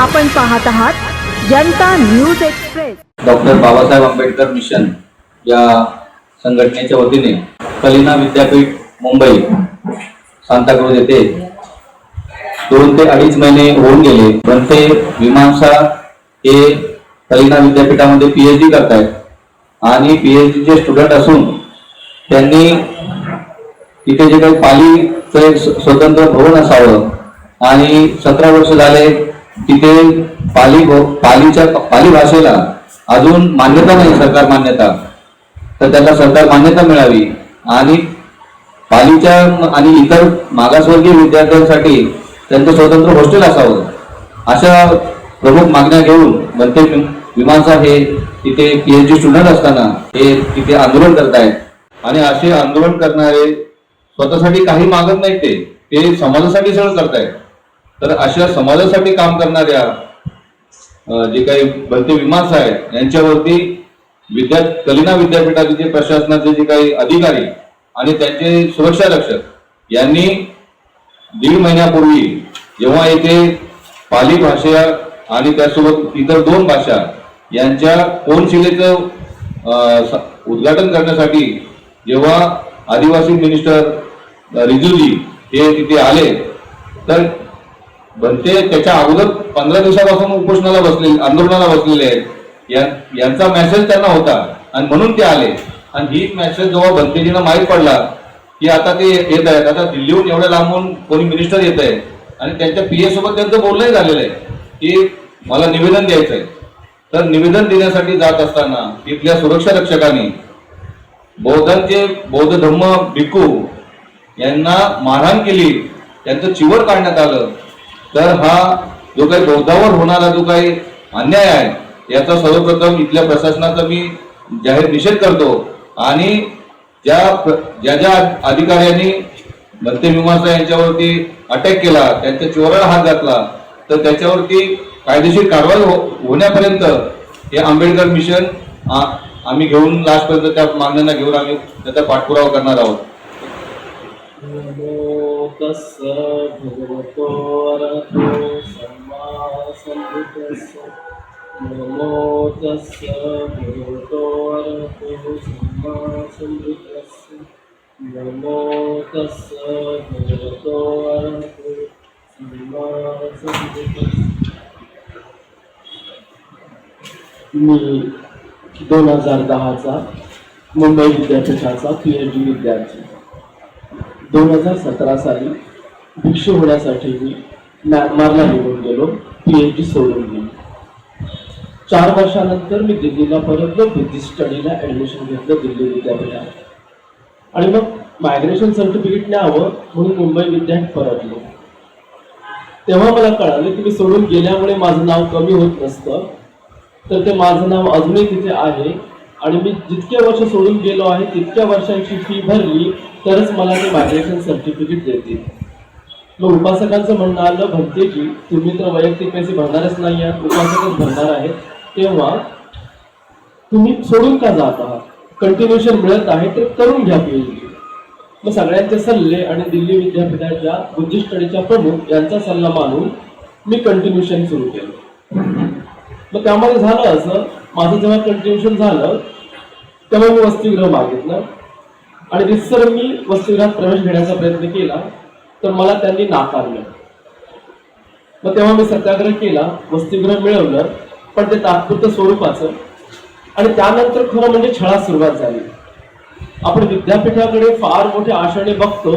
आपण पाहत आहात Janata news express. Doctor Babasaheb Ambedkar mission या संघटनेच्या वतीने कलिना विद्यापीठ मुंबई सांताक्रूज येथे दोन ते अडीच महिने होऊन गेले. पण ते मीमांसा हे कलिना विद्यापीठामध्ये पीएच डी करतायत. आणि पीएच चे स्टुडंट असून त्यांनी तिथे जे काही पालीचं एक स्वतंत्र भवन असावं आणि सतरा वर्ष झाले तिथे पाली पालीच्या पाली भाषेला अजून मान्यता नाही सरकार मान्यता. तर त्याला सरकार मान्यता मिळावी. आणि पालीच्या आणि इतर मागासवर्गीय विद्यार्थ्यांसाठी त्यांचं स्वतंत्र हॉस्टेल असावं. अशा प्रमुख मागण्या घेऊन बनते विमानसा हे तिथे पीएचडी स्टुडंट असताना हे तिथे आंदोलन करतायत. आणि असे आंदोलन करणारे स्वतःसाठी काही मागत नाहीत ते. ते समाजासाठी सगळं करतायत. तर अशा समाजासाठी काम करणाऱ्या जे काही भरती विमानसा आहेत यांच्यावरती विद्या कलिना विद्यापीठाचे जे प्रशासनाचे जे काही अधिकारी आणि त्यांचे सुरक्षा रक्षक यांनी दीड महिन्यापूर्वी जेव्हा येथे पाली भाषा आणि त्यासोबत इतर दोन भाषा यांच्या कोनशिलेचं उद्घाटन करण्यासाठी जेव्हा आदिवासी मिनिस्टर अं, हे तिथे आले तर बनते त्याच्या अगोदर पंधरा दिवसापासून उपोषणाला बसले आंदोलनाला बसलेले आहेत. या- यांचा मेसेज त्यांना होता. आणि म्हणून ते आले. आणि ही मेसेज जेव्हा बनतेजींना माहीत पडला की आता ते येत आहेत. आता दिल्लीहून एवढ्या लांबून कोणी मिनिस्टर येत आहे आणि त्यांच्या पी सोबत त्यांचं बोलणंही झालेलं आहे की मला निवेदन द्यायचं आहे. तर निवेदन देण्यासाठी जात असताना तिथल्या सुरक्षा रक्षकांनी बौद्धांचे बौद्ध धम्म भिक्खू यांना मारहाण केली त्यांचं चिवर काढण्यात आलं. तर हा जो काही बौद्धावर होणारा जो काही अन्याय आहे याचा सर्वप्रथम इथल्या प्रशासनाचा मी जाहीर निषेध करतो. आणि ज्या ज्या ज्या अधिकाऱ्यांनी भरते मीमांसा यांच्यावरती अटॅक केला त्यांच्या चोराला हात घातला तर त्याच्यावरती कायदेशीर कारवाई हो- होण्यापर्यंत हे आंबेडकर मिशन आम्ही घेऊन लास्टपर्यंत त्या मागण्यांना घेऊन आम्ही त्याचा पाठपुरावा करणार आहोत. नमो तस्स भगवतो अरहतो सम्मा सम्बुद्धस्स नमो तस्स भगवतो अरहतो सम्मा सम्बुद्धस्स नमो तस्स भगवतो अरहतो सम्मा सम्बुद्धस्स मी दोन हजार दहाचा मुंबई विद्यापीठाचा पी एच डी विद्यार्थी। दोन हजार सतरा साली भिक्षू होण्यासाठी मी म्यानमारला निघून गेलो पी एच डी सोडून गेली. चार वर्षानंतर मी दिल्लीला परतलो बुद्धिस्ट स्टडीला ॲडमिशन घेतलं दिल्ली विद्यापीठात. आणि मग मायग्रेशन सर्टिफिकेट न्यावं म्हणून मुंबई विद्यापीठ परतलो. तेव्हा मला कळालं की मी सोडून गेल्यामुळे माझं नाव कमी होत नसतं. तर ते माझं नाव अजूनही तिथे आहे. आणि मी जितके वर्ष सोडून गेलो आहे तितक्या वर्षांची फी भरली तरच मला ते मायग्रेशन सर्टिफिकेट देतील. मग उपासकांचं म्हणणं आलं भरते की तुम्ही तर वैयक्तिक पैसे भरणारच नाही आहात उपासकच भरणार आहेत. तेव्हा तुम्ही सोडून का जात आहात? कंटिन्युएशन मिळत आहे तर करून घ्या पीएचडी मग सगळ्यांचे सल्ले आणि दिल्ली विद्यापीठाच्या बुद्धिस्ट स्टडीच्या प्रमुख यांचा सल्ला मानून मी कंटिन्युएशन सुरू केलं. मग त्यामध्ये झालं असं माझं जेव्हा कंटिन्युएशन झालं तेव्हा मी वसतिगृह मागितलं. आणि रितसर मी वसतिगृहात प्रवेश घेण्याचा प्रयत्न केला तर मला त्यांनी नाकारलं मग तेव्हा मी सत्याग्रह केला वसतिगृह मिळवलं पण ते तात्पुरतं स्वरूपाचं. आणि त्यानंतर खरं म्हणजे छळा सुरुवात झाली. आपण विद्यापीठाकडे फार मोठ्या आशाने बघतो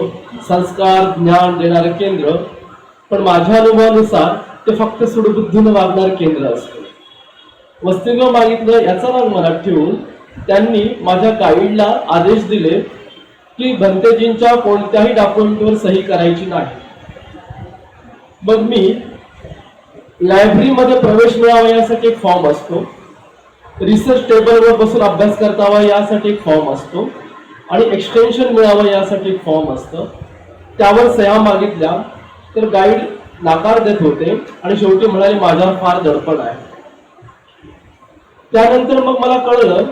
संस्कार ज्ञान देणारं केंद्र पण माझ्या अनुभवानुसार ते फक्त सुडबुद्धीनं वागणारं केंद्र असतं. वसतिगृह मागितलं याचा राग मनात ठेवून त्यांनी माझ्या गाईडला आदेश दिले की भंतेजींच्या कोणत्याही डॉक्युमेंटवर सही करायची नाही. मग मी लायब्ररीमध्ये प्रवेश मिळावा यासाठी एक फॉर्म असतो. रिसर्च टेबलवर बसून अभ्यास करतावा यासाठी एक फॉर्म असतो. आणि एक्सटेन्शन मिळावं यासाठी एक फॉर्म असतं. त्यावर सह्या मागितल्या तर गाईड नाकार देत होते आणि शेवटी म्हणाले माझ्यावर फार दडपण आहे. त्यानंतर मग मला कळलं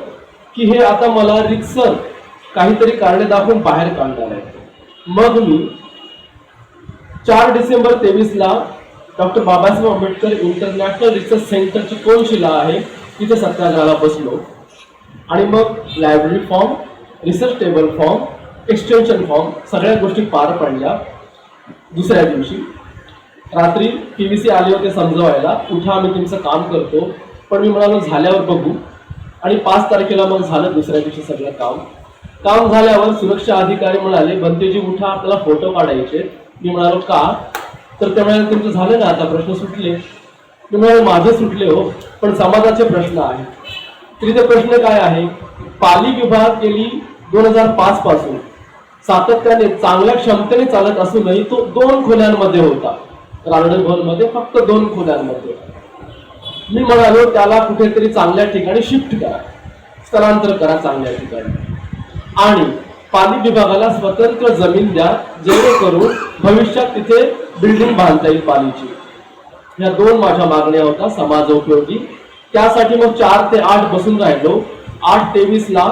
की हे आता मला रिक्सर काहीतरी कारणे दाखवून बाहेर काढणार आहे. मग मी चार डिसेंबर तेवीसला doctor Babasaheb Ambedkar international research सेंटरची कोनशिला आहे तिथे सत्याग्रहाला बसलो. आणि मग library form research table form extension form सगळ्या गोष्टी पार पडल्या दुसऱ्या दिवशी. रात्री पी व्ही सी आले होते समजवायला उठा आम्ही तुमचं काम करतो. पण मी म्हणालो झाल्यावर बघू. आणि पाच तारखेला मग झालं दुसऱ्या दिवशी सगळं काम. काम झाल्यावर सुरक्षा अधिकारी म्हणाले बंतेजी उठा आपल्याला फोटो काढायचे मी म्हणालो का? तर ते म्हणाले तुमचं झालं ना आता प्रश्न सुटले. मी म्हणालो माझे सुटले हो पण समाजाचे प्रश्न आहेत. तरी ते प्रश्न काय आहे? पाली विभाग गेली दोन हजार पाच पासून. सातत्याने चांगल्या क्षमतेने चालत असूनही तो दोन खोल्यांमध्ये होता. रार्डनमध्ये फक्त दोन खोल्यांमध्ये. मी म्हणालो त्याला कुठेतरी चांगल्या ठिकाणी शिफ्ट करा. स्थलांतर करा चांगल्या ठिकाणी. आणि पाणी विभागाला स्वतंत्र जमीन द्या जेणेकरून भविष्यात तिथे बिल्डिंग बांधता येईल पाणीची. या दोन माझ्या मागण्या होत्या समाजोपयोगी त्यासाठी मग चार ते आठ बसून राहिलो. आठ तेवीस ला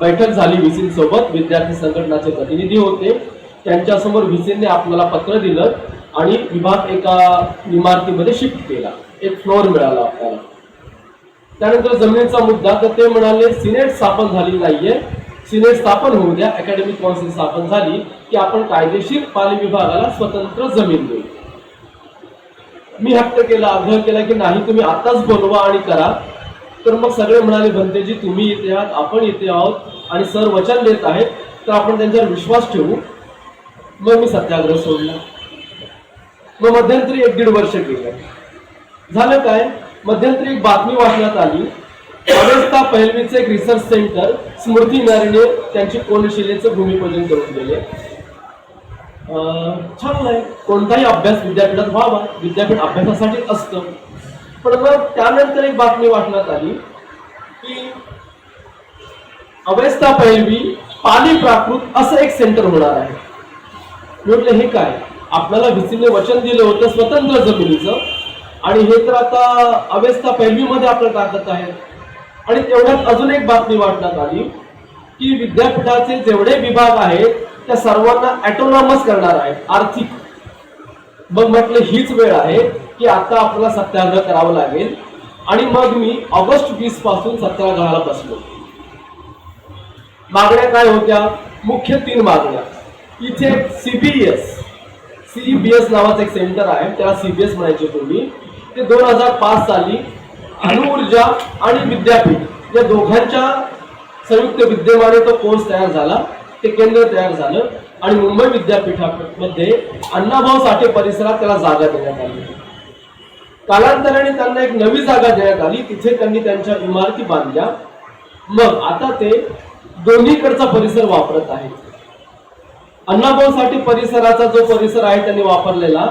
बैठक झाली व्हीसी सोबत. विद्यार्थी संघटनाचे प्रतिनिधी होते. त्यांच्यासमोर व्हीसीने आपल्याला पत्र दिलं आणि विभाग एका इमारतीमध्ये शिफ्ट केला. एक फ्लोअर मिळाला आपल्याला. त्यानंतर जमिनीचा मुद्दा तर ते म्हणाले सिनेट स्थापन झाली नाहीये. सिनेट स्थापन होऊ द्या. अकॅडमिक कौन्सिल स्थापन झाली की आपण कायदेशीर पाणी विभागाला स्वतंत्र जमीन देऊ. मी हट्ट केला आग्रह केला की नाही तुम्ही आताच बोलवा आणि करा. तर मग सगळे म्हणाले भंतेजी तुम्ही इथे आहात आपण इथे आहोत आणि सर वचन देत आहेत तर आपण त्यांच्यावर विश्वास ठेवू. मग मी सत्याग्रह सोडला. मग मध्यंतरी एक दीड वर्ष गेलं. झालं काय? मध्यंतरी एक बातमी वाचण्यात आली. अवस्था पहिलवीचे एक रिसर्च सेंटर स्मृती नारीने त्यांची कोनशिलेचं भूमिपूजन करून दिले. अं, छान आहे. कोणताही अभ्यास विद्यापीठात व्हावा. विद्यापीठ अभ्यासासाठी असतं. पण मग त्यानंतर एक बातमी वाचण्यात आली की अवस्था पहिलवी पाली प्राकृत असं एक सेंटर होणार आहे. म्हटलं हे काय? आपल्याला व्हीसीने वचन दिलं होतं स्वतंत्र जमिनीचं. आणि हे तर आता अवेस्था पहिली मध्ये आपल्याला टाकत आहे. आणि तेवढ्यात अजून एक बातमी वाटण्यात आली की विद्यापीठाचे जेवढे विभाग आहेत त्या सर्वांना ॲटोनॉमस करणार आहेत आर्थिक. मग म्हटलं हीच वेळ आहे की आता आपल्याला सत्याग्रह करावा लागेल. आणि मग मी ऑगस्ट वीसपासून सत्याग्रहाला बसलो. मागण्या काय होत्या? मुख्य तीन मागण्या. इथे सीबीएस सीबीएस नावाचं एक सेंटर आहे त्याला सीबीएस म्हणायचे पूर्वी ते दोन हजार पाच साली अणुऊर्जा आणि विद्यापीठ या दोघांच्या संयुक्त विद्यमाने तो कोर्स तयार झाला. ते केंद्र तयार झालं. आणि मुंबई विद्यापीठामध्ये अण्णाभाऊ साठे परिसरात त्याला जागा देण्यात आली. कालांतराने त्यांना एक नवी जागा देण्यात आली. तिथे त्यांनी त्यांच्या इमारती बांधल्या. मग आता ते दोन्हीकडचा परिसर वापरत आहेत. अण्णाभाऊ साठे परिसराचा जो परिसर आहे त्यांनी वापरलेला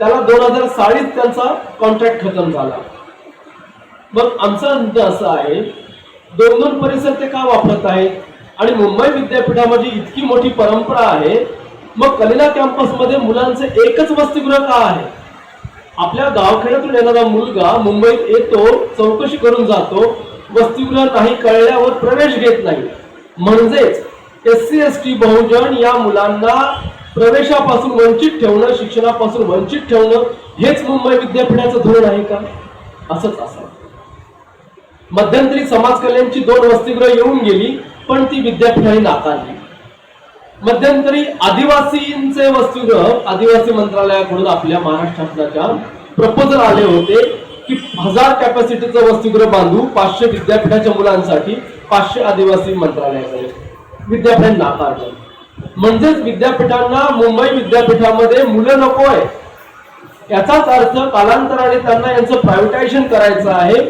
त्याला दोन हजार साडीत त्यांचा कॉन्ट्रॅक्ट खतम झाला. मग आमचं अंत असं आहे दोन दोन परिसर ते का वापरत आहेत? आणि मुंबई विद्यापीठामध्ये इतकी मोठी परंपरा आहे मग कलिना कॅम्पसमध्ये मुलांचे एकच वसतिगृह का आहे? आपल्या गावखेड्यातून येणारा मुलगा मुंबईत येतो चौकशी करून जातो वसतिगृह नाही कळल्यावर प्रवेश घेत नाही. म्हणजेच एस सी एस टी बहुजन या मुलांना प्रवेशापासून वंचित ठेवणं शिक्षणापासून वंचित ठेवणं हेच मुंबई विद्यापीठाचं धोरण आहे का? असंच असं मध्यंतरी समाज कल्याणची दोन वसतिगृह येऊन गेली पण ती विद्यापीठाने नाकारली. मध्यंतरी आदिवासींचे वसतिगृह आदिवासी मंत्रालयाकडून आपल्या महाराष्ट्राच्या प्रपोजल आले होते की हजार कॅपॅसिटीचं वसतिगृह बांधू पाचशे विद्यापीठाच्या मुलांसाठी पाचशे आदिवासी मंत्रालयाकडे विद्यापीठाने नाकारलं. म्हणजेच विद्यापीठांना मुंबई विद्यापीठामध्ये मुलं नको आहे याचाच अर्थ कालांतराने त्यांना यांचं प्रायव्हेटायझेशन करायचं आहे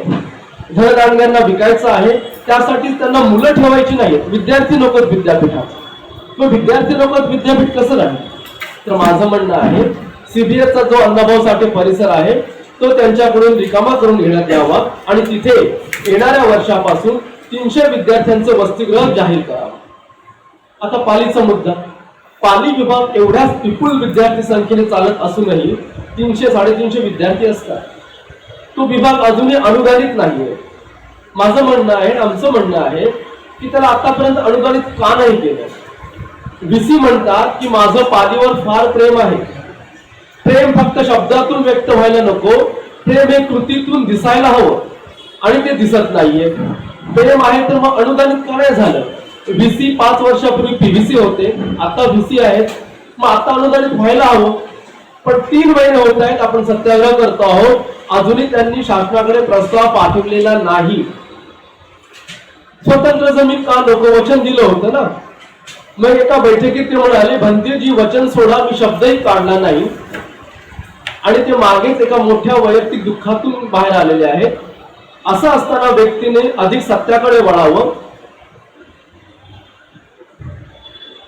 धनदांड्यांना विकायचं आहे त्यासाठी त्यांना मुलं ठेवायची नाहीत. विद्यार्थी नकोत विद्यापीठात. मग विद्यार्थी नकोत विद्यापीठ कसं राहील? तर माझं म्हणणं आहे सीबीएसचा जो अण्णाभाऊ साठे परिसर आहे तो त्यांच्याकडून रिकामा करून घेण्यात यावा आणि तिथे येणाऱ्या वर्षापासून तीनशे विद्यार्थ्यांचं वसतिगृह जाहीर करावं. आता पालीचा मुद्दा. पाली विभाग एवढ्याच विपुल विद्यार्थी संख्येने चालत असूनही तीनशे साडेतीनशे विद्यार्थी असतात. तो विभाग अजूनही अनुदानित नाहीये. माझं म्हणणं आहे आमचं म्हणणं आहे की त्याला आतापर्यंत अनुदानित का नाही केलं? व्हीसी म्हणतात की माझं पालीवर फार प्रेम आहे. प्रेम फक्त शब्दातून व्यक्त व्हायला नको प्रेम हे कृतीतून दिसायला हवं. आणि ते दिसत नाहीये. प्रेम आहे तर मग अनुदानित का नाही झालं? व्हीसी पाच वर्षापूर्वी पीव्हीसी होते. आता व्हीसी आहेत. मग आता अनुदानित व्हायला हवं. पण तीन महिने होत आहेत. आपण सत्याग्रह करतो आहोत. अजूनही त्यांनी शासनाकडे प्रस्ताव पाठवलेला नाही. स्वतंत्र जमीन का नको वचन दिलं होतं ना? मग एका बैठकीत ते म्हणाले भंतेजी वचन सोडा. मी शब्दही काढला नाही. आणि ते मागेच एका मोठ्या वैयक्तिक दुःखातून बाहेर आलेले आहेत. असं असताना व्यक्तीने अधिक सत्याकडे वळावं.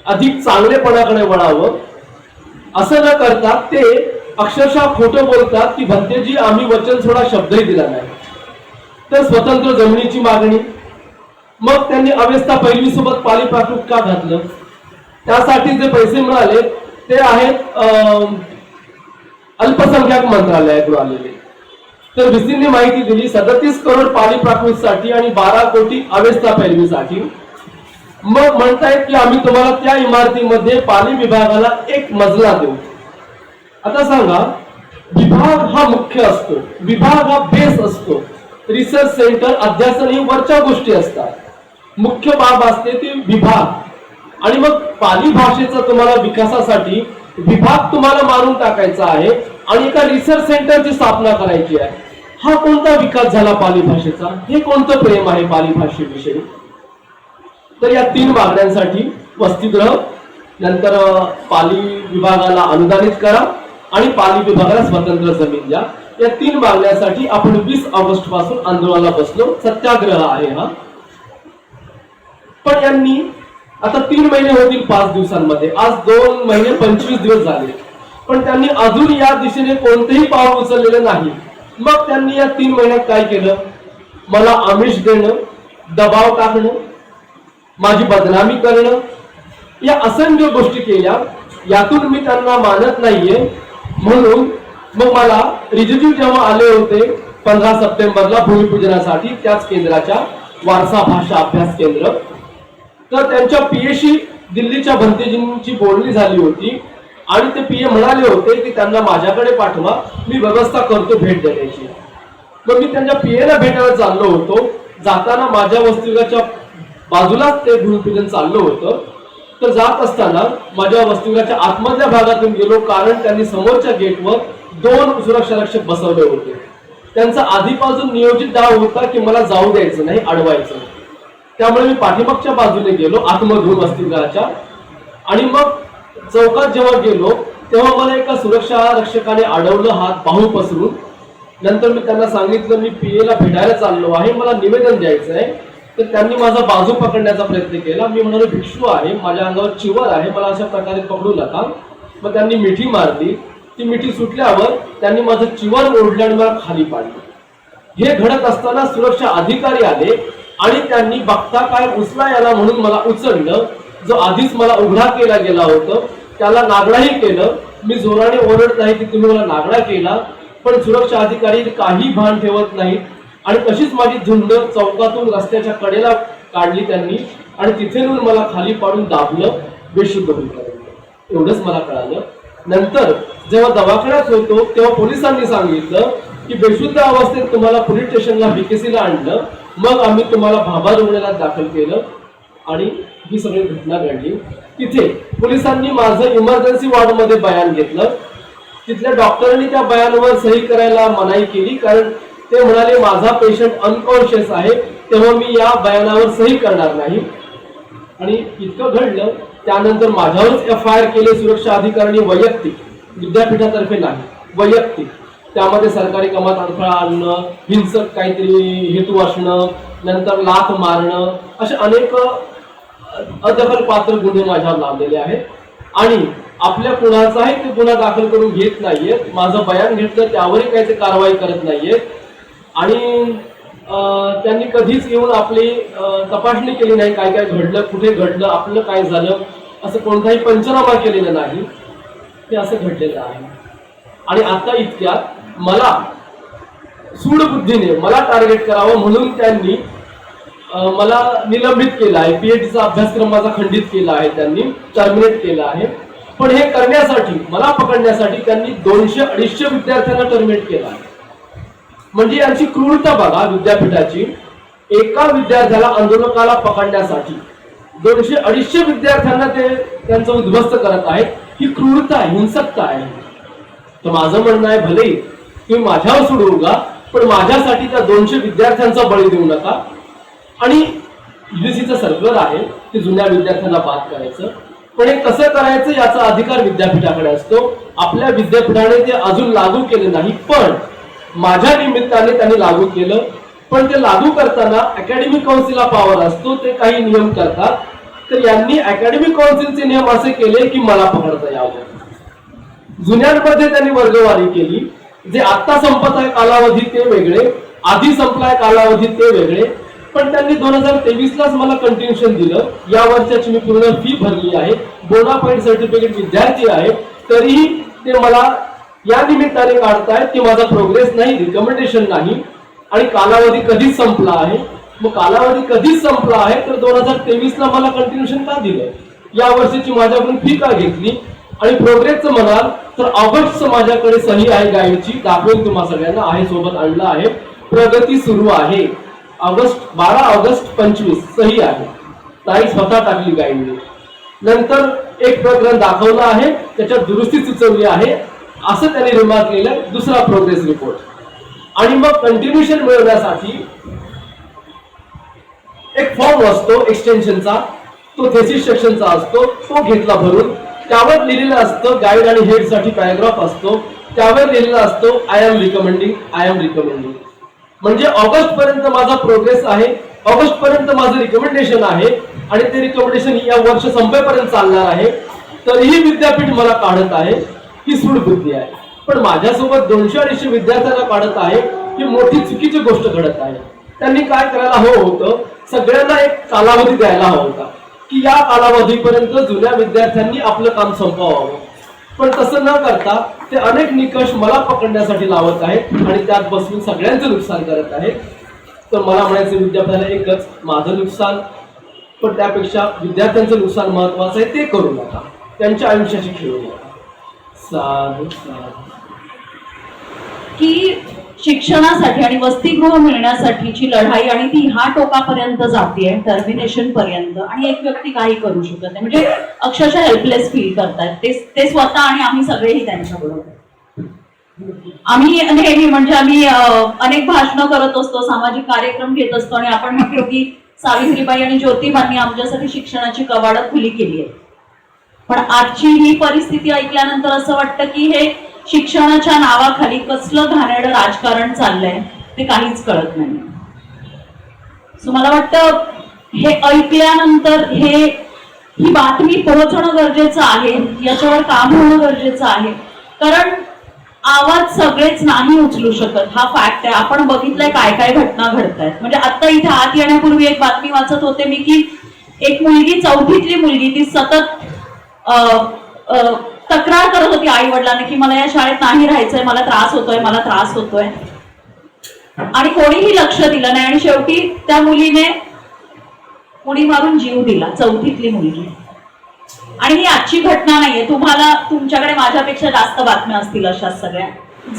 अधिक चांगलेपणाकडे वळावं. असं न करता ते अक्षरशः खोटं बोलतात की भत्तेजी आम्ही वचन सोडा शब्दही दिला नाही. तर स्वतंत्र जमिनीची मागणी. मग त्यांनी अवेस्ता पहिली सोबत पाली प्राकृत का घातलं? त्यासाठी जे पैसे मिळाले ते आहेत अं, अल्पसंख्याक मंत्रालयाकडून आलेले. तर व्हीसीने माहिती दिली सदतीस करोड पाली प्राकृतसाठी आणि बारा कोटी अवेस्ता पैलवीसाठी. मग म्हणतायत की आम्ही तुम्हाला त्या इमारतीमध्ये पाणी विभागाला एक मजला देऊ. आता सांगा विभाग हा मुख्य असतो विभाग हा बेस असतो. रिसर्च सेंटर अध्यासन ही वरच्या गोष्टी असतात. मुख्य बाब असते ती विभाग. आणि मग पाली भाषेचा तुम्हाला विकासासाठी विभाग तुम्हाला मारून टाकायचा आहे आणि एका रिसर्च सेंटरची स्थापना करायची आहे. हा कोणता विकास झाला पाली भाषेचा? हे कोणतं प्रेम आहे पाली भाषेविषयी? तर या तीन मागण्यांसाठी वसतिगृह नंतर पाली विभागाला अनुदानित करा आणि पाली विभागाला स्वतंत्र जमीन द्या. या तीन मागण्यासाठी आपण वीस ऑगस्टपासून आंदोलनाला बसलो. सत्याग्रह आहे हा. पण यांनी आता तीन महिने होतील पाच दिवसांमध्ये. आज दोन महिने पंचवीस दिवस झाले. पण त्यांनी अजून या दिशेने कोणतेही पाऊल उचललेलं नाही. मग त्यांनी या तीन महिन्यात काय केलं? मला आमिष देणं दबाव टाकणं माझी बदनामी करणं या असंख्य गोष्टी केल्या यातून मी त्यांना मानत नाहीये. म्हणून मग मला रिजिजू जेव्हा आले होते पंधरा सप्टेंबरला भूमिपूजनासाठी त्याच केंद्राच्या वारसा भाषा अभ्यास केंद्र. तर त्यांच्या पीएशी दिल्लीच्या भंतेजींची बोलणी झाली होती आणि ते पीए म्हणाले होते की त्यांना माझ्याकडे पाठवा मी व्यवस्था करतो भेट देण्याची. मग मी त्यांच्या पीएला भेटायला चाललो होतो. जाताना माझ्या वस्तिगृहाच्या बाजूलाच ते भूमिपूजन चाललं होतं. तर जात असताना माझ्या वस्तिगृहाच्या आतमधल्या भागातून गेलो कारण त्यांनी समोरच्या गेटवर दोन सुरक्षा रक्षक बसवले होते. त्यांचा आधीपासून नियोजित डाव होता की मला जाऊ द्यायचं नाही अडवायचं नाही. त्यामुळे मी पाठीमागच्या बाजूने गेलो आतमधून वसतिगृहाच्या आणि मग चौकात जेव्हा गेलो तेव्हा मला एका सुरक्षा रक्षकाने अडवलं हात पाहू पसरून. नंतर मी त्यांना सांगितलं मी पीएला भेटायला चाललो आहे मला निवेदन द्यायचं आहे तर त्यांनी माझा बाजू पकडण्याचा प्रयत्न केला. मी म्हणालो भिक्षू आहे माझ्या अंगावर चिवर आहे मला अशा प्रकारे पकडू नका. मग त्यांनी मिठी मारली. ती मिठी सुटल्यावर त्यांनी माझं चिवर ओढलं आणि मला खाली पाडलं. हे घडत असताना सुरक्षा अधिकारी आले आणि त्यांनी बघता काय उचला याला म्हणून मला उचललं. जो आधीच मला उघडा केला गेला होतं त्याला नागडाही केलं. मी जोराने ओरडत नाही की तुम्ही मला नागडा केला पण सुरक्षा अधिकारी काही भान ठेवत नाहीत. आणि तशीच माझी झुंड चौकातून रस्त्याच्या कडेला काढली त्यांनी आणि तिथे येऊन मला खाली पाडून दाबलं बेशुद्ध होईपर्यंत एवढंच मला कळालं. नंतर जेव्हा दवाखान्यात होतो तेव्हा पोलिसांनी सांगितलं की बेशुद्ध अवस्थेत तुम्हाला पोलीस स्टेशनला बीकेसीला आणलं मग आम्ही तुम्हाला भाभा रुग्णालयात दाखल केलं आणि ही सगळी घटना घडली. तिथे पोलिसांनी माझं इमर्जन्सी वॉर्डमध्ये बयान घेतलं. तिथल्या डॉक्टरांनी त्या बयानावर सही करायला मनाई केली कारण ते म्हणाले माझा पेशंट अनकॉन्शियस आहे तेव्हा मी या बयानावर सही करणार नाही. आणि इतकं घडलं त्यानंतर माझ्यावरच एफ आय आर केले सुरक्षा अधिकाऱ्यांनी वैयक्तिक विद्यापीठातर्फे नाही वैयक्तिक. त्यामध्ये सरकारी कामात अडथळा आणणं हिंसक काहीतरी हेतू असणं नंतर लाथ मारणं असे अनेक अदखलपात्र गुन्हे माझ्यावर लावलेले आहेत. आणि आपल्या कुणाचाही ते गुन्हा दाखल करून घेत नाहीयेत माझं बयान घेतलं त्यावरही काही ते कारवाई करत नाहीयेत. आणि त्यांनी कधीच येऊन आपली तपासणी केली नाही काय काय घडलं कुठे घडलं आपलं काय झालं असं कोणताही पंचनामा केलेला नाही. ते असं घडलेलं आहे. आणि आता इतक्यात मला सूडबुद्धीने मला टार्गेट करावं म्हणून त्यांनी मला निलंबित केलं आहे. पीएचडीचा अभ्यासक्रम माझा खंडित केला आहे त्यांनी टर्मिनेट केला आहे. पण हे करण्यासाठी मला पकडण्यासाठी त्यांनी दोनशे अडीचशे विद्यार्थ्यांना टर्मिनेट केला आहे. म्हणजे यांची क्रूरता बघा विद्यापीठाची. एका विद्यार्थ्याला आंदोलकाला पकडण्यासाठी. दोनशे अडीचशे विद्यार्थ्यांना ते त्यांचं उद्ध्वस्त करत आहेत. ही क्रूरता आहे हिंसकता आहे. तर माझं म्हणणं आहे भले तुम्ही माझ्यावर सोडू का पण माझ्यासाठी त्या दोनशे विद्यार्थ्यांचा बळी देऊ नका. आणि युजीसीचं सर्क्युलर आहे ते जुन्या विद्यार्थ्यांना बाद करायचं. पण हे कसं करायचं याचा अधिकार विद्यापीठाकडे असतो. आपल्या विद्यापीठाने ते अजून लागू केले नाही पण माझ्या निमित्ताने त्यांनी लागू केलं. पण ते लागू करताना अकॅडमिक काउन्सिलला पॉवर असतो ते काही नियम करतात. तर यांनी अकॅडमिक काउन्सिलचे नियम असे केले की मला पकडता यावं. जुन्यांमध्ये त्यांनी वर्गवारी केली जे आता संपत आहे कालावधी ते वेगळे आधी संपलाय कालावधी ते वेगळे. पण त्यांनी दोन हजार तेवीस लाच मला कंटिन्युशन दिलं. या वर्षाची मी पूर्ण फी भरली आहे. बोनाफाईड सर्टिफिकेट विद्यार्थी आहे. तरीही ते मला या निमित्ताने काढतायत की माझा प्रोग्रेस नाही रिकमेंडेशन नाही आणि कालावधी कधीच संपला आहे. मग कालावधी कधीच संपला आहे तर दोन हजार तेवीसला मला कंटिन्युशन का दिलं? या वर्षीची माझ्याकडून फी का घेतली? आणि प्रोग्रेसचं म्हणाल तर ऑगस्टचं माझ्याकडे सही आहे गाईडची दाखवेल तुम्हा सगळ्यांना आहे सोबत आणलं आहे. प्रगती सुरू आहे. ऑगस्ट बारा ऑगस्ट पंचवीस सही आहे. तारीख स्वतः टाकली गाईडने नंतर एक प्रकरण दाखवलं आहे त्याच्यात दुरुस्ती सुचवली आहे. असं त्यांनी रिमार्क केलं दुसरा प्रोग्रेस रिपोर्ट आणि मग कंटिन्युशन मिळवण्यासाठी एक फॉर्म असतो एक्सटेन्शनचा तो थेसिस सेक्शनचा असतो तो घेतला भरून. त्यावर लिहिलेलं असतं गाईड आणि हेडसाठी पॅराग्राफ असतो. त्यावर लिहिलेला असतो I am recommending I am recommending म्हणजे ऑगस्ट पर्यंत माझा प्रोग्रेस आहे ऑगस्ट पर्यंत माझं रिकमेंडेशन आहे आणि ते रिकमेंडेशन या वर्ष संपेपर्यंत चालणार आहे. तरीही विद्यापीठ मला काढत आहे. ही सूड बुद्धी आहे. पण माझ्यासोबत दोनशे अडीचशे विद्यार्थ्यांना काढत आहे ही मोठी चुकीची गोष्ट घडत आहे. त्यांनी काय करायला हवं होतं? सगळ्यांना एक कालावधी द्यायला हवा होता. की या कालावधीपर्यंत जुन्या विद्यार्थ्यांनी आपलं काम संपवावं. पण तसं न करता ते अनेक निकष मला पकडण्यासाठी लावत आहेत आणि त्यात बसून सगळ्यांचं नुकसान करत आहेत. तर मला म्हणायचं विद्यापीठाला एकच माझं नुकसान. पण त्यापेक्षा विद्यार्थ्यांचं नुकसान महत्वाचं आहे ते करू नका. त्यांच्या आयुष्याशी खेळू नका. साधू साधू. की शिक्षणासाठी आणि वसतिगृह मिळण्यासाठीची लढाई आणि ती ह्या टोकापर्यंत जाते टर्मिनेशन पर्यंत. आणि एक व्यक्ती काही करू शकत नाही. म्हणजे अक्षरशः हेल्पलेस फील करतायत. ते ते स्वतः आणि आम्ही सगळेही त्यांच्याबरोबर आम्ही नेहमी म्हणजे आम्ही अनेक भाषणं करत असतो सामाजिक कार्यक्रम घेत असतो आणि आपण म्हणतो की सावित्रीबाई आणि ज्योतिबांनी आमच्यासाठी शिक्षणाची कवाडं खुली केली आहे. पण आजची ही परिस्थिती ऐकल्यानंतर असं वाटतं की हे शिक्षणाच्या नावाखाली कसलं घाणेड राजकारण चाललंय ते काहीच कळत नाही. सो मला वाटतं हे ऐकल्यानंतर हे ही बातमी पोहोचणं गरजेचं आहे याच्यावर काम होणं गरजेचं आहे. कारण आवाज सगळेच नाही उचलू शकत हा फॅक्ट आहे. आपण बघितलंय काय काय घटना घडत आहेत म्हणजे आता इथे आत येण्यापूर्वी एक बातमी वाचत होते मी की एक मुलगी चौथीतली मुलगी ती सतत तक्रार करत होती आई वडिलांनी की मला या शाळेत नाही राहायचंय मला त्रास होतोय मला त्रास होतोय. आणि कोणीही लक्ष दिलं नाही आणि शेवटी त्या मुलीने उडी मारून जीव दिला चौथीतली मुलगी. आणि ही आजची घटना नाहीये. तुम्हाला तुमच्याकडे माझ्यापेक्षा जास्त बातम्या असतील अशा सगळ्या.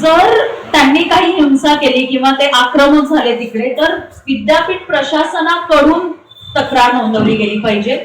जर त्यांनी काही हिंसा केली किंवा ते आक्रमक झाले तिकडे तर विद्यापीठ प्रशासनाकडून तक्रार नोंदवली गेली पाहिजे.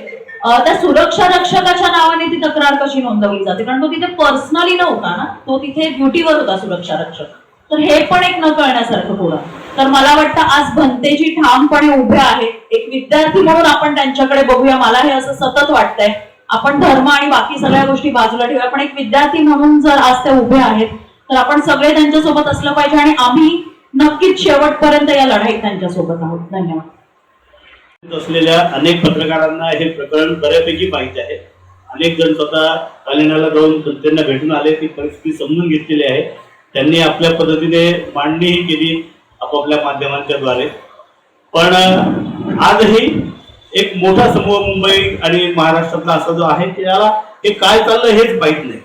त्या सुरक्षा रक्षकाच्या नावाने ती तक्रार कशी नोंदवली जाते? कारण तो तिथे पर्सनली नव्हता ना? तो तिथे ड्युटीवर होता सुरक्षा रक्षक तर हे पण एक न कळण्यासारखं थोडं. तर मला वाटतं आज भंतेजी ठामपणे उभे आहेत. एक विद्यार्थी म्हणून आपण त्यांच्याकडे बघूया. मला हे असं सतत वाटतंय. आपण धर्म आणि बाकी सगळ्या गोष्टी बाजूला ठेवूया. पण एक विद्यार्थी म्हणून जर आज ते उभे आहेत तर आपण सगळे त्यांच्यासोबत असलं पाहिजे आणि आम्ही नक्कीच शेवटपर्यंत या लढाईत त्यांच्यासोबत आहोत. धन्यवाद. असलेल्या अनेक पत्रकारांना हे प्रकरण बऱ्यापैकी माहीत आहे. अनेक जण स्वतः कालिनाला जाऊन त्यांना भेटून आले ती परिस्थिती समजून घेतलेली आहे. त्यांनी आपल्या पद्धतीने मांडणीही केली आपापल्या माध्यमांच्या द्वारे पण आजही एक मोठा समूह मुंबई आणि महाराष्ट्रातला असा जो आहे त्याला हे काय चाललं हेच माहीत नाही.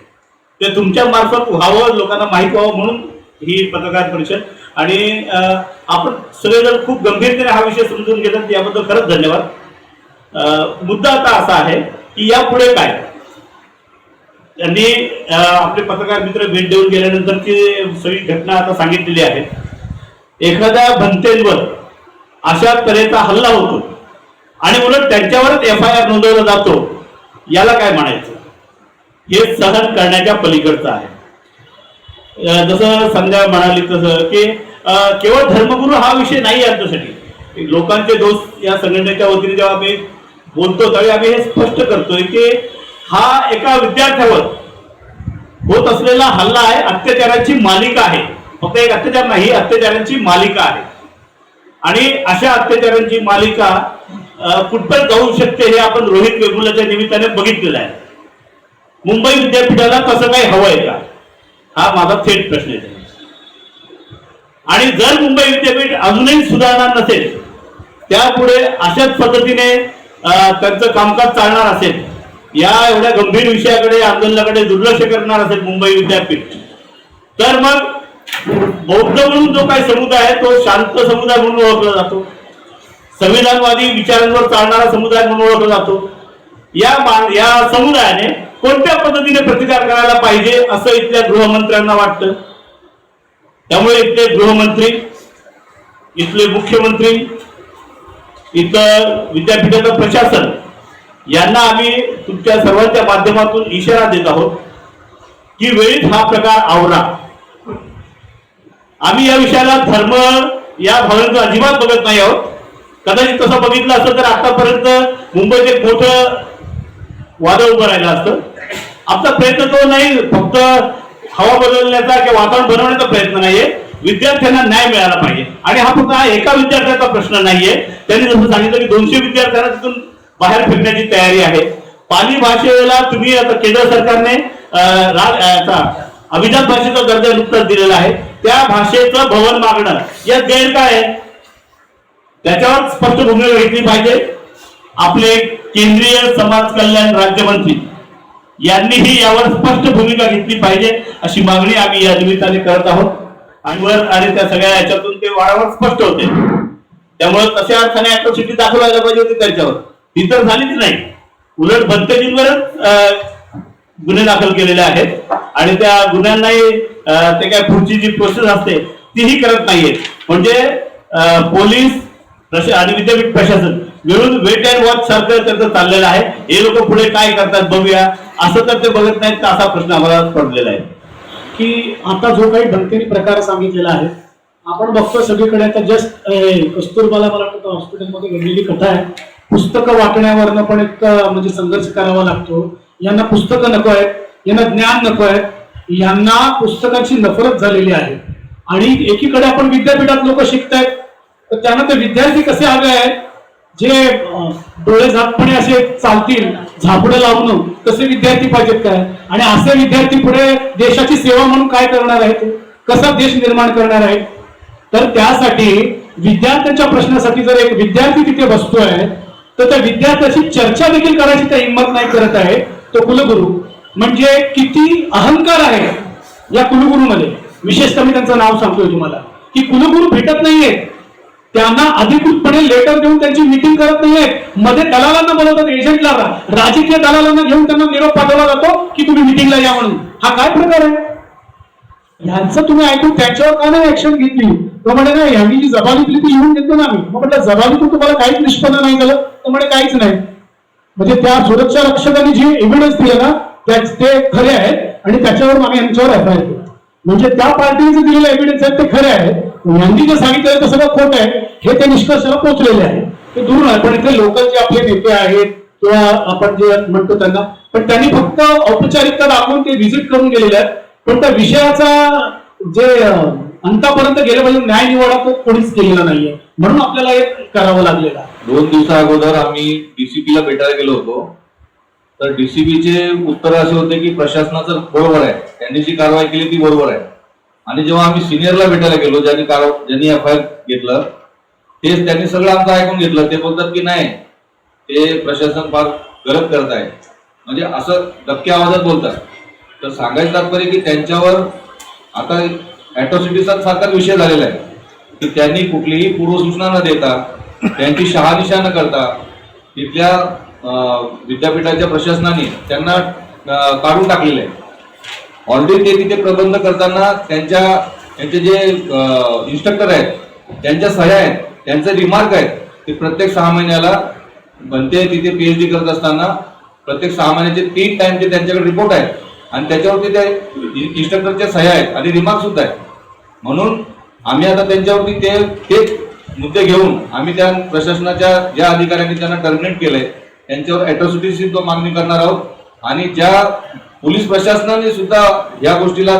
ते तुमच्या मार्फत व्हावं लोकांना माहीत व्हावं म्हणून ही पत्रकार परिषद. आणि आपण सगळेजण खूप गंभीरतेने हा विषय समजून घेतात याबद्दल खरंच धन्यवाद. मुद्दा आता असा आहे की यापुढे काय? त्यांनी आपले पत्रकार मित्र भेट देऊन गेल्यानंतरची सगळी घटना आता सांगितलेली आहे एखाद्या भंतेंवर अशा तऱ्हेचा हल्ला होतो आणि उलट त्यांच्यावरच एफ आय आर नोंदवला जातो याला काय म्हणायचं? हे सहन करण्याच्या पलीकडचं आहे. जसं संध्या म्हणाली तसं की केवळ धर्मगुरू हा विषय नाही आमच्यासाठी. लोकांचे दोष या संघटनेच्या वतीने जेव्हा आम्ही बोलतो त्यावेळी आम्ही हे स्पष्ट करतोय की हा एका विद्यार्थ्यावर होत असलेला हल्ला आहे अत्याचारांची मालिका आहे. फक्त एक अत्याचार नाही अत्याचारांची मालिका आहे. आणि अशा अत्याचारांची मालिका कुठपर्यंत जाऊ शकते हे आपण रोहित वेगुलाच्या निमित्ताने बघितलेलं आहे. मुंबई विद्यापीठाला तसं काही आहे का? हा माझा थेट प्रश्न आहे. आणि जर मुंबई विद्यापीठ अजूनही सुधारणार नसेल त्यापुढे अशाच पद्धतीने त्यांचं कामकाज चालणार असेल या एवढ्या गंभीर विषयाकडे आंदोलनाकडे दुर्लक्ष करणार असेल मुंबई विद्यापीठ तर मग बौद्ध म्हणून जो काही समुदाय आहे तो शांत समुदाय म्हणून ओळखला जातो. संविधानवादी विचारांवर चालणारा समुदाय म्हणून ओळखला जातो. या या समुदायाने कोणत्या पद्धतीने प्रतिकार करायला पाहिजे असं इथल्या गृहमंत्र्यांना वाटतं? त्यामुळे इथले गृहमंत्री इथले मुख्यमंत्री इथं विद्यापीठाचं प्रशासन यांना आम्ही तुमच्या सर्वांच्या माध्यमातून इशारा देत आहोत की वेळीच हा प्रकार आवरा. आम्ही या विषयाला धर्म या भावनेचं अजिबात बघत नाही आहोत. कदाचित तसं बघितलं असतं तर आतापर्यंत मुंबईत एक मोठं वादळ उभं राहिलं असतं. आपला प्रयत्न तो नाही फक्त हवा बदलण्याचा किंवा वातावरण बनवण्याचा प्रयत्न नाहीये. विद्यार्थ्यांना न्याय मिळाला पाहिजे. आणि हा फक्त हा एका विद्यार्थ्याचा प्रश्न नाहीये. त्यांनी जसं सांगितलं की दोनशे विद्यार्थ्यांना तिथून बाहेर फिरण्याची तयारी आहे. पाली भाषेला तुम्ही आता केंद्र सरकारने अभिजात भाषेचा दर्जा नुकताच दिलेला आहे. त्या भाषेचं भवन मागणं या गैर काय आहे? त्याच्यावर स्पष्ट भूमिका घेतली पाहिजे. आपले केंद्रीय समाज कल्याण राज्यमंत्री यांनीही यावर स्पष्ट भूमिका घेतली पाहिजे अशी मागणी आम्ही या निमित्ताने करत आहोत. आणि वर आणि त्या सगळ्या याच्यातून ते वारंवार स्पष्ट होते. त्यामुळे तसे अर्थाने अॅट्रॉसिटी दाखल पाहिजे होती त्यांच्यावर. ती तर झालीच नाही? उलट भंतेजींवरच गुन्हे दाखल केलेले आहेत. आणि त्या गुन्ह्यांनाही ते काय पुढची जी प्रोसेस असते तीही करत नाहीये म्हणजे अं, पोलीस आणि विद्यापीठ प्रशासन मिळून वेट अँड वॉच सारखं त्यांचं चाललेलं आहे. हे लोक पुढे काय करतात बघूया. असं तर ते बघत नाहीत तर असा प्रश्न आम्हाला पडलेला आहे. की आता जो काही धमकेनी प्रकार सांगितलेला आहे आपण बघतो सगळीकडे आता जस्ट कस्तुरबाला मला वाटतं हॉस्पिटलमध्ये घडलेली कथा आहे. पुस्तकं वाटण्यावरनं पण एक म्हणजे संघर्ष करावा लागतो. यांना पुस्तकं नको आहेत यांना ज्ञान नको आहे यांना पुस्तकांची नफरत झालेली आहे. आणि एकीकडे आपण विद्यापीठात लोक शिकतायत तर त्यांना ते विद्यार्थी कसे हवे आहेत? जे डोळे झाकपणे असे चालतील झापडं लावून तसे विद्यार्थी पाहिजेत काय? आणि असे विद्यार्थी पुढे देशाची सेवा म्हणून काय करणार आहेत? कसा देश निर्माण करणार आहे तर त्यासाठी विद्यार्थ्यांच्या प्रश्नासाठी जर एक विद्यार्थी तिथे बसतोय तर त्या विद्यार्थ्याची चर्चा देखील करायची त्या हिंमत नाही करत आहे तो कुलगुरू. म्हणजे किती अहंकार आहे या कुलगुरूमध्ये. विशेषतः मी त्यांचं नाव सांगतोय तुम्हाला. की कुलगुरू भेटत नाहीये त्यांना अधिकृतपणे लेटर देऊन त्यांची मीटिंग करत नाहीये. मध्ये दलालांना बोलवतात एजंटला राजकीय दलालांना घेऊन त्यांना निरोप पाठवला जातो की तुम्ही मिटिंगला या म्हणून. हा काय प्रकार आहे? यांचं तुम्ही ऐकून त्यांच्यावर का नाही ऍक्शन घेतली? तो म्हणे नाही ह्यांनी जी जबाबी दिली ती लिहून घेतो ना आम्ही. मग म्हटलं जबाबीतून तुम्हाला काहीच निष्पन्न नाही झालं. तर म्हणे काहीच नाही. म्हणजे त्या सुरक्षा रक्षकांनी जे एव्हिडन्स दिले ना त्याच ते खरे आहेत आणि त्याच्यावर आम्ही यांच्यावर एफ आय म्हणजे त्या पार्टीने जे दिलेले एव्हिडन्स आहेत ते खरे आहेत. यांनी जे सांगितलं ते सगळं खोट आहे. हे ते निष्कर्षाला पोहोचलेले आहे. ते दुरून आहे. पण इथे लोकल जे आपले नेते आहेत किंवा आपण जे म्हणतो त्यांना पण त्यांनी फक्त औपचारिकता दाखवून ते व्हिजिट करून गेलेले आहेत. पण त्या विषयाचा जे अंतापर्यंत गेलं पाहिजे न्याय निवाडा तो कोणीच केलेला नाहीये. म्हणून आपल्याला हे करावं लागलेलं आहे. दोन दिवसा अगोदर आम्ही डीसीपीला भेटायला गेलो होतो. तर डीसीपीचे उत्तर असे होते की प्रशासनाचं बरोबर आहे. त्यांनी जी कारवाई केली ती बरोबर आहे. आणि जेव्हा आम्ही सिनियरला भेटायला गेलो ज्यांनी कारवाई ज्यांनी एफ आय घेतलं तेच त्यांनी सगळं आमचं ऐकून घेतलं. ते बोलतात की नाही ते प्रशासन फार गलत करत आहे. म्हणजे असं धक्क्या आवाजात बोलतात. तर सांगायचं तात्पर्य की त्यांच्यावर आता ऍट्रॉसिटीचा सारखाच विषय झालेला आहे. की त्यांनी कुठलीही पूर्वसूचना न देता त्यांची शहानिशा न करता तिथल्या विद्यापीठाच्या प्रशासनाने त्यांना काढून टाकलेले आहे. ऑलरेडी ते तिथे प्रबंध करताना त्यांच्या त्यांचे जे इन्स्ट्रक्टर आहेत त्यांच्या सह्या आहेत त्यांचं रिमार्क आहेत. ते प्रत्येक सहा महिन्याला बनते तिथे पीएचडी करत असताना प्रत्येक सहा महिन्याचे तीन टाइमचे त्यांच्याकडे रिपोर्ट आहेत. आणि त्याच्यावरती ते इन्स्ट्रक्टरच्या सह्या आहेत आणि रिमार्क सुद्धा आहेत. म्हणून आम्ही आता त्यांच्यावरती ते तेच मुद्दे घेऊन आम्ही त्या प्रशासनाच्या ज्या अधिकाऱ्यांनी त्यांना टर्मिनेट केलंय त्यांच्यावर अॅट्रॉसिटीची सुद्धा मागणी करणार आहोत. आणि ज्या पोलीस प्रशासनाने सुद्धा या गोष्टीला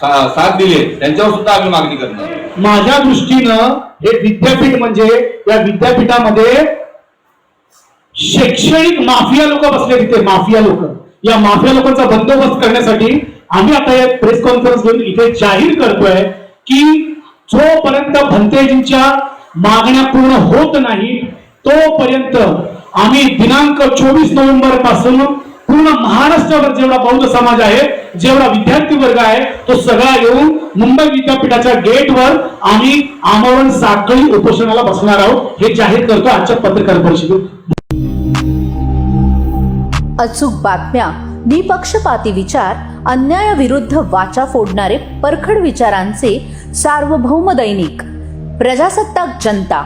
सा- साथ दिली आहे त्यांच्यावर सुद्धा आम्ही मागणी करणार आहोत. माझ्या दृष्टीनं हे विद्यापीठ म्हणजे या विद्यापीठामध्ये शैक्षणिक माफिया लोक बसले तिथे माफिया लोक. या माफिया लोकांचा बंदोबस्त करण्यासाठी आम्ही आता या प्रेस कॉन्फरन्स घेऊन इथे जाहीर करतोय की जोपर्यंत भंतेजींच्या मागण्या पूर्ण होत नाही तोपर्यंत आम्ही दिनांक चोवीस नोव्हेंबरपासून पूर्ण महाराष्ट्रावर जेवढा बौद्ध समाज आहे जेवढा विद्यार्थी वर्ग आहे तो सगळा येऊन मुंबई विद्यापीठाच्या गेटवर आम्ही आमरण साखळी उपोषणाला बसणार आहोत. हे जाहीर करतो आजच्या पत्रकार परिषदेत. अचूक बातम्या निपक्षपाती विचार अन्यायाविरुद्ध वाचा फोडणारे परखड विचारांचे सार्वभौम दैनिक प्रजासत्ताक जनता.